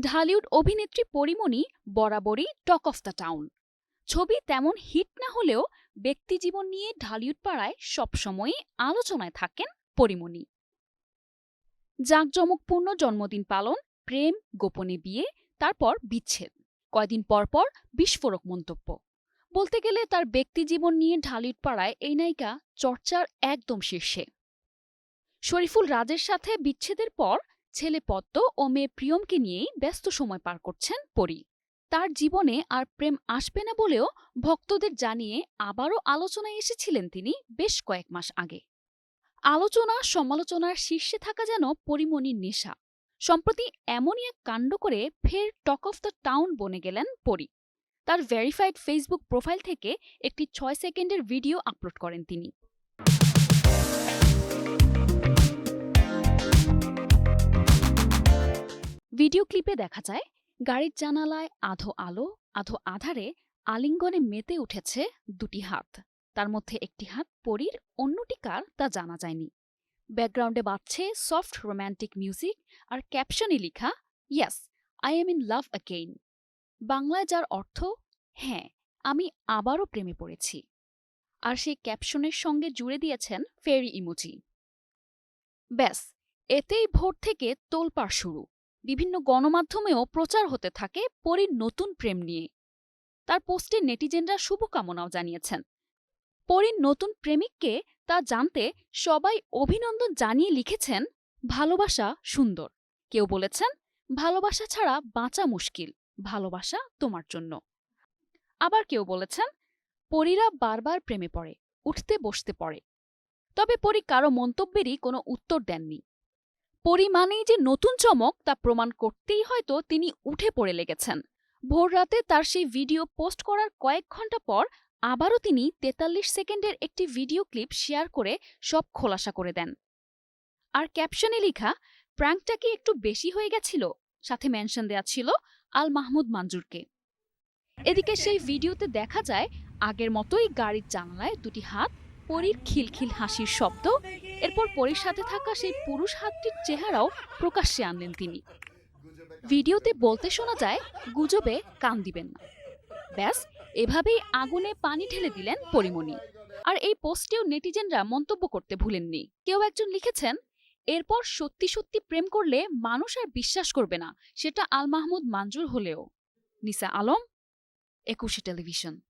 ঢালিউড অভিনেত্রী পরিমণি বরাবরই talk of the town. ছবি তেমন হিট না হলেও ব্যক্তিজীবন নিয়ে ঢালিউড পাড়ায় সবসময়ই আলোচনায় থাকেন পরিমণি। জাঁকজমকপূর্ণ জন্মদিন পালন, প্রেম, গোপনে বিয়ে, তারপর বিচ্ছেদ, কয়দিন পর পর বিস্ফোরক মন্তব্য। বলতে গেলে তার ব্যক্তিজীবন নিয়ে ঢালিউড পাড়ায় এই নায়িকা চর্চার একদম শীর্ষে। শরীফুল রাজের সাথে বিচ্ছেদের পর ছেলে পদ্ম ও মেয়ে প্রিয়মকে নিয়েই ব্যস্ত সময় পার করছেন পরী। তার জীবনে আর প্রেম আসবে না বলেও ভক্তদের জানিয়ে আবারও আলোচনায় এসেছিলেন তিনি বেশ কয়েক মাস আগে। আলোচনা, সমালোচনার শীর্ষে থাকা যেন পরিমণির নেশা। সম্প্রতি এমনই এক কাণ্ড করে ফের টক অফ দ্য টাউন বনে গেলেন পরী। তার ভেরিফাইড ফেসবুক প্রোফাইল থেকে একটি ছয় সেকেন্ডের ভিডিও আপলোড করেন তিনি। ভিডিও ক্লিপে দেখা যায়, গাড়ির জানালায় আধো আলো, আধো আধারে আলিঙ্গনে মেতে উঠেছে দুটি হাত। তার মধ্যে একটি হাত পরীর, অন্যটি কার তা জানা যায়নি। ব্যাকগ্রাউন্ডে বাজছে সফট রোম্যান্টিক মিউজিক আর ক্যাপশনে লেখা, yes, I am in love again. বাংলায় যার অর্থ হ্যাঁ আমি আবারও প্রেমে পড়েছি। আর সেই ক্যাপশনের সঙ্গে জুড়ে দিয়েছেন ফেরি ইমোজি। ব্যাস, এতেই ভোর থেকে তোলপাড় শুরু। বিভিন্ন গণমাধ্যমেও প্রচার হতে থাকে পরীর নতুন প্রেম নিয়ে। তার পোস্টে নেটিজেনরা শুভকামনাও জানিয়েছেন। পরীর নতুন প্রেমিককে তা জানতে সবাই অভিনন্দন জানিয়ে লিখেছেন, ভালোবাসা সুন্দর। কেউ বলেছেন, ভালোবাসা ছাড়া বাঁচা মুশকিল, ভালোবাসা তোমার জন্য। আবার কেউ বলেছেন, পরীরা বারবার প্রেমে পড়ে, উঠতে বসতে পড়ে। তবে পরী কারও মন্তব্যেরই কোনো উত্তর দেননি। পরী মানেই যে নতুন চমক তা প্রমাণ করতেই হয়তো তিনি উঠে পড়ে লেগেছেন। ভোর রাতে তার সেই ভিডিও পোস্ট করার কয়েক ঘণ্টা পর আবারও তিনি তেতাল্লিশ সেকেন্ডের একটি ভিডিও ক্লিপ শেয়ার করে সব খোলাসা করে দেন। আর ক্যাপশনে লেখা, প্র্যাঙ্কটা কি একটু বেশি হয়ে গেছিল? সাথে মেনশন দেয়া ছিল, আল মাহমুদ মানজুরকে এদিকে সেই ভিডিওতে দেখা যায়, আগের মতোই গাড়ির জানালায় দুটি হাত পরীর খিলখিল হাসির শব্দ, এরপর পরীর সাথে থাকা সেই পুরুষ হাতটির চেহারাও প্রকাশ্যে আনলেন তিনি। ভিডিওতে বলতে শোনা যায়, গুজবে কান দিবেন না। ব্যাস, এভাবেই আগুনে পানি ঢেলে দিলেন পরিমণি। আর এই পোস্টেও নেটিজেনরা মন্তব্য করতে ভুলেননি। কেউ একজন লিখেছেন, এরপর সত্যি সত্যি প্রেম করলে মানুষ আর বিশ্বাস করবে না, সেটা আল মাহমুদ মাঞ্জুর হলেও। নিসা আলম, একুশে টেলিভিশন।